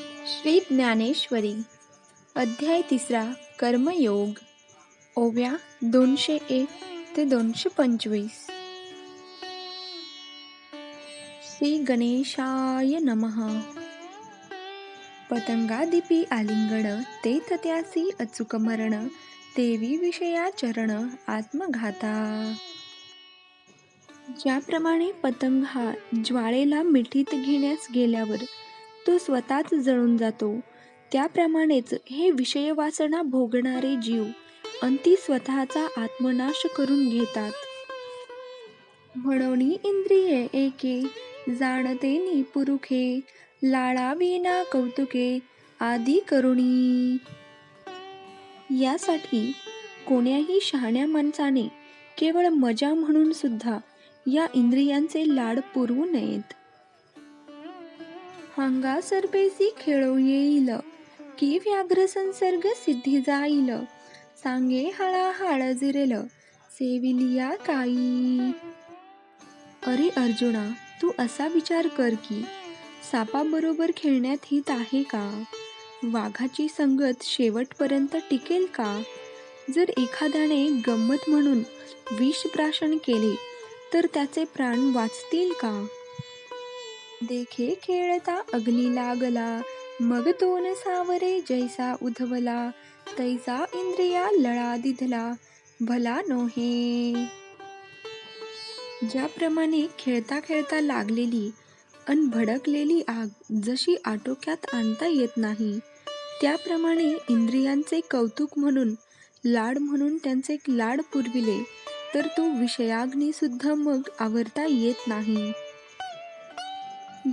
श्री ज्ञानेश्वरी अध्याय तिसरा कर्मयोग ओव्या दोनशे एक ते दोनशे पंचवीस. श्री गणेशाय नमः. पतंगादिपी आलिंगण ते तत्यासी अचूक मरण देवी विषया चरण आत्मघाता. ज्याप्रमाणे पतंग हा ज्वाळेला मिठीत घेण्यास गेल्यावर तो स्वतःच जळून जातो. त्याप्रमाणेच हे विषय वासना भोगणारे जीव अंती स्वतःचा आत्मनाश करून घेतात. म्हणून इंद्रिये एके जाणते नि पुरुखे लाळाविना कौतुके आदी करुणी. यासाठी कोण्याही शहाण्या माणसाने केवळ मजा म्हणून सुद्धा या इंद्रियांचे लाड पुरवू नयेत. हांगा सरबेसी खेळू येईल. की व्याघ्र संसर्ग सिद्धी जाईल. सांगे हळाहळ जिरेल. सेविलिया काई. अरे अर्जुना तू असा विचार कर की सापाबरोबर खेळण्यात हित आहे का? वाघाची संगत शेवटपर्यंत टिकेल का? जर एखाद्याने गंमत म्हणून विषप्राशन केले तर त्याचे प्राण वाचतील का? देखे खेळता अग्नी लागला. मग तोन सावरे जैसा उधवला. तैसा इंद्रिया लळा दिधला. भला नोहे. ज्याप्रमाणे खेळता खेळता लागलेली अन भडकलेली आग जशी आटोक्यात आणता येत नाही त्याप्रमाणे इंद्रियांचे कौतुक म्हणून लाड म्हणून त्यांचे लाड पुरविले तर तो विषयाग्नीसुद्धा मग आवरता येत नाही.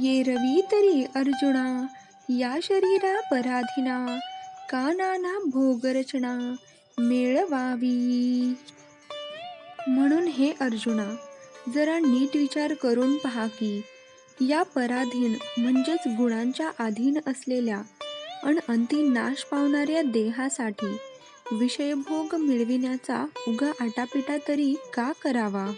ये रवी तरी अर्जुना या शरीरा पराधीना कानाना भोगरचना मिळवावी. म्हणून हे अर्जुना जरा नीट विचार करून पहा की या पराधीन म्हणजेच गुणांच्या अधीन असलेल्या आणि अंती नाश पावणाऱ्या देहासाठी विषयभोग मिळविण्याचा उगा आटापिटा तरी का करावा?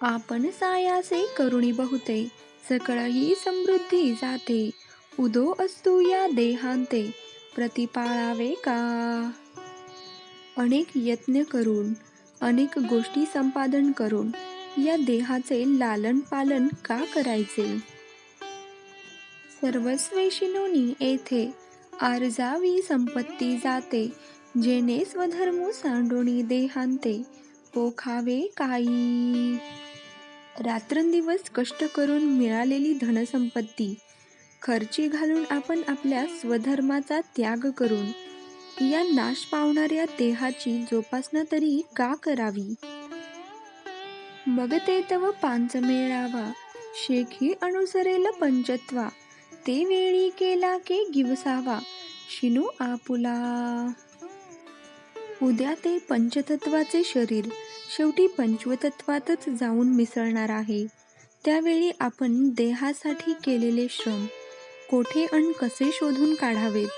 आपण सायासे करुणी बहुते सकळही समृद्धी जाते. उदो असतो या देहांते प्रतिपाळावे का? अनेक यत्न करून अनेक गोष्टी संपादन करून या देहाचे लालन पालन का करायचे? सर्वस्वेशिनोनी येथे आरजावी संपत्ती जाते जेने स्वधर्म सांडोणी देहांते पोखावे काही. रात्रंदिवस कष्ट करून मिळालेली धनसंपत्ती खर्ची घालून आपण आपल्या स्वधर्माचा त्याग करून या नाश पावणाऱ्या देहाची जोपासना तरी का करावी? मग ते तव पांच मेळावा शेखी अनुसरेल पंचत्वा ते वेळी केला के गिवसावा शिनू आपुला. उद्या ते पंचतत्वाचे शरीर शेवटी पंचवतत्वातच जाऊन मिसळणार आहे. त्यावेळी आपण देहासाठी केलेले श्रम कोठे अन कसे शोधून काढावेत?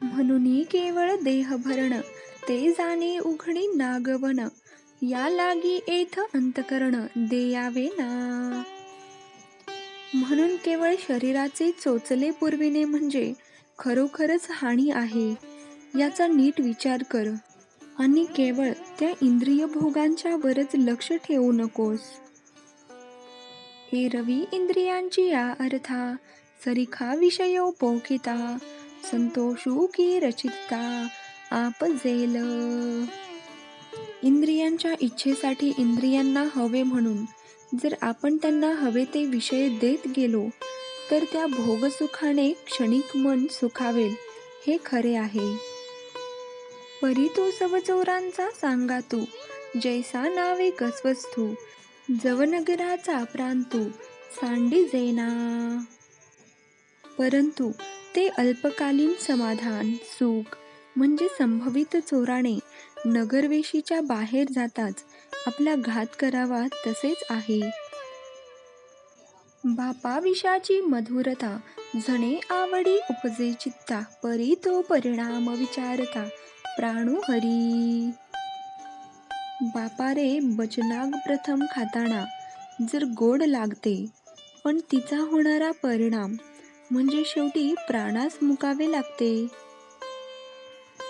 म्हणून केवळ देह भरण ते जाणे उघडी नागवन या लागी एथ अंतकरण देयावे ना. म्हणून केवळ शरीराचे चोचले पुरविणे म्हणजे खरोखरच हानी आहे याचा नीट विचार कर. आणि केवळ त्या इंद्रिय भोगांच्यावरच लक्ष ठेवू नकोस. हे रवी इंद्रियांची या अर्था सरिखा विषयो पोखिता संतोषू की रचिता आप जेल. इंद्रियांच्या इच्छेसाठी इंद्रियांना हवे म्हणून जर आपण त्यांना हवे ते विषय देत गेलो तर त्या भोगसुखाने क्षणिक मन सुखावेल हे खरे आहे. परी तो सवचोरांचा सांगा तू. जैसा नावे कसवस्तू. जवनगराचा प्रांतू. सांडी जेना. परंतु ते अल्पकालीन समाधान सुख म्हणजे संभवित चोराने नगरवेशीच्या बाहेर जाताच आपला घात करावा तसेच आहे. बापा विषाची मधुरता जणे आवडी उपजे चित्ता परी तो परिणाम विचारता. प्राणू हरी. बापा रे बचनाग प्रथम खाताना जर गोड लागते पण तिचा होणारा परिणाम म्हणजे शेवटी प्राणास मुकावे लागते.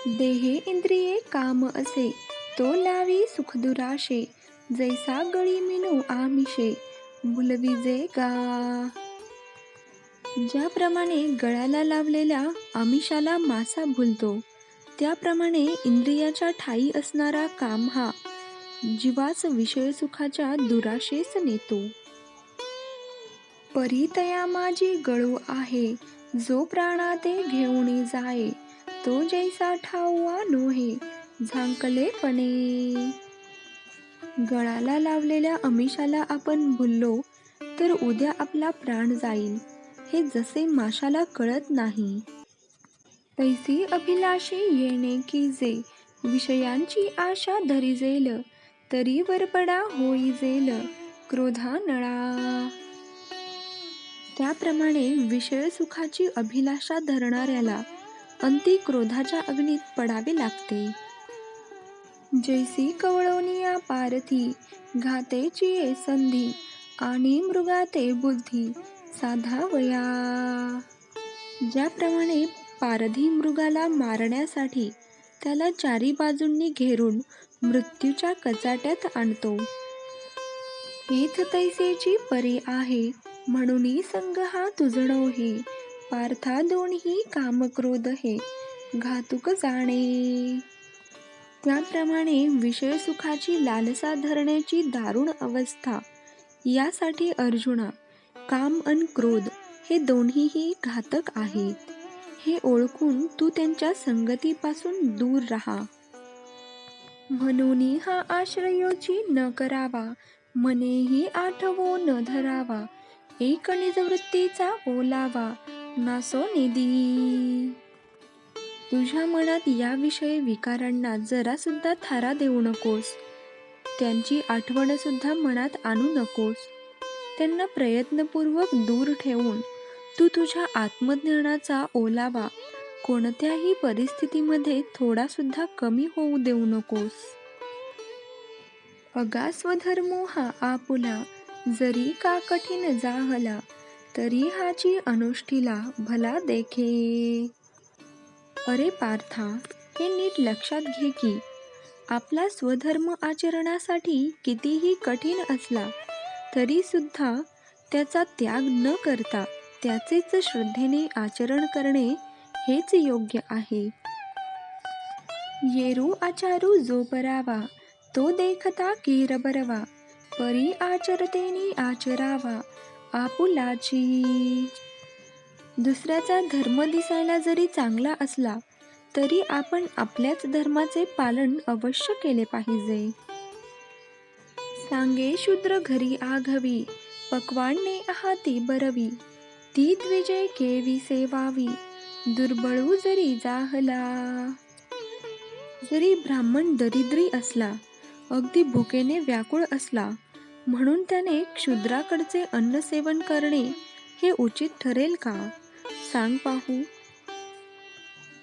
देहे इंद्रिये काम असे तो लावी सुखदुराशे जैसा गळी मिनू आमिषे बुलविजे गा. ज्याप्रमाणे गळ्याला लावलेल्या आमिषाला मासा भुलतो त्याप्रमाणे इंद्रियाच्या ठाई असणारा काम हा जीवास विषय सुखाच्या दुराशेस नेतो. परितया माझी गळू आहे जो प्राणाते घेऊन जाय तो जैसा ठाऊआ नोहे झांकलेपणे. गळाला लावलेल्या अमिषाला आपण भुललो तर उद्या आपला प्राण जाईल हे जसे माशाला कळत नाही. तैसी अभिलाषे येणे की जे विषयांची आशा धरिजेल तरी वरपडा होईजेल क्रोधा नळा. त्याप्रमाणे विषय सुखाची अभिलाषा धरणाऱ्याला अंती क्रोधाच्या अग्नीत पडावे लागते. जैसी कवळोनिया पारथी घातेची संधी आणि मृगाते बुद्धी साधावया ज्याप्रमाणे पारधी मृगाला मारण्यासाठी त्याला चारी बाजूंनी घेरून मृत्यूच्या कचाट्यात आणतो. हेच तैसेची परी आहे म्हणून संग हा तुझणो हे पार्था दोन्ही कामक्रोध हे घातुक जाणे. त्याप्रमाणे विषय सुखाची लालसा धरण्याची दारुण अवस्था यासाठी अर्जुना काम अन क्रोध हे दोन्हीही घातक आहेत. हे ओळखून तू त्यांच्या संगतीपासून दूर राहा. म्हणून हा आश्रयोची न करावा मनेही आठवो न धरावा एक निजवृत्तीचा बोलावा नासो निधी. तुझ्या मनात याविषयी विकारांना जरा सुद्धा थारा देऊ नकोस. त्यांची आठवण सुद्धा मनात आणू नकोस. त्यांना प्रयत्नपूर्वक दूर ठेवून तू तुझ्या आत्मज्ञानाचा ओलावा कोणत्याही परिस्थितीमध्ये थोडा सुद्धा कमी होऊ देऊ नकोस. अगास्वधर्मो हा आपुला जरी का कठीण जाहला तरी हाची अनुष्ठीला भला देखे. अरे पार्था हे नीट लक्षात घे की आपला स्वधर्म आचरणासाठी कितीही कठीण असला तरी सुद्धा त्याचा त्याग न करता त्याचेच श्रद्धेने आचरण करणे हेच योग्य आहे. येरू आचारू जो परावा तो देखता कीर बरवा परी आचरतेनी आचरावा आपुलाची. दुसऱ्याचा धर्म दिसायला जरी चांगला असला तरी आपण आपल्याच धर्माचे पालन अवश्य केले पाहिजे. सांगे शूद्र घरी आघवी पकवानने आहाती बरवी ती द्विजय केवी सेवावी. दुर्बळू जरी जाहला. जरी ब्राह्मण दरिद्री असला अगदी भुकेने व्याकुळ असला म्हणून त्याने क्षुद्राकडचे अन्न सेवन करणे हे उचित ठरेल का? सांग पाहू.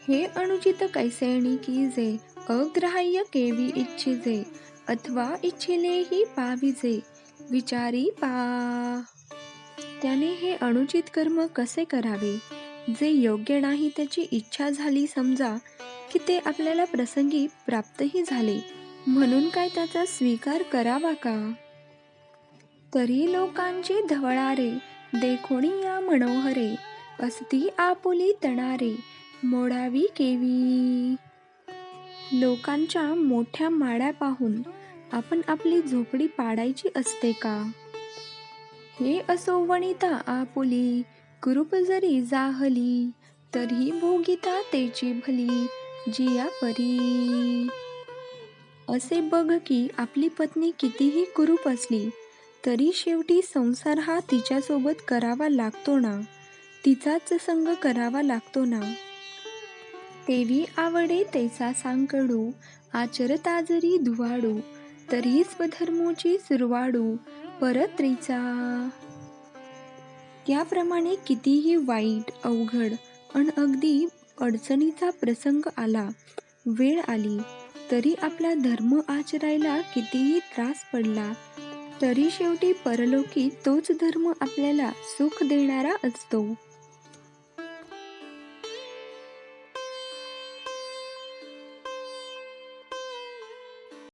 हे अनुचित कैसेणी की जे अग्राह्य केवी इच्छिजे अथवा इच्छिलेही पाविजे विचारी पा. त्याने हे अनुचित कर्म कसे करावे? जे योग्य नाही त्याची इच्छा झाली समजा की ते आपल्याला प्रसंगी प्राप्तही झाले. म्हणून काय त्याचा स्वीकार करावा का? तरी लोकांची धवळारे देखोणी या मनोहरे असती आपुली तणारे मोडावी केवी. लोकांच्या मोठ्या माळ्या पाहून आपण आपली झोपडी पाडायची असते का? हे असो वणिता आपुली कुरूप जरी जाहली तरी भोगिता तेची भली जिया परी. असे बघ की आपली पत्नी कितीही कुरूप असली तरी शेवटी संसार हा तिच्यासोबत करावा लागतो ना? तिचाच संग करावा लागतो ना? तेवी आवडे तैसा सांकडू आचरता जरी धुवाडू तरी स्वधर्मोची सुरवाडू परत्रीचा त्याप्रमाणे कितीही वाईट अवघड अन अगदी अडचणीचा प्रसंग आला वेळ आली तरी आपला धर्म आचरायला कितीही त्रास पडला तरी शेवटी परलोकी तोच धर्म आपल्याला सुख देणारा असतो.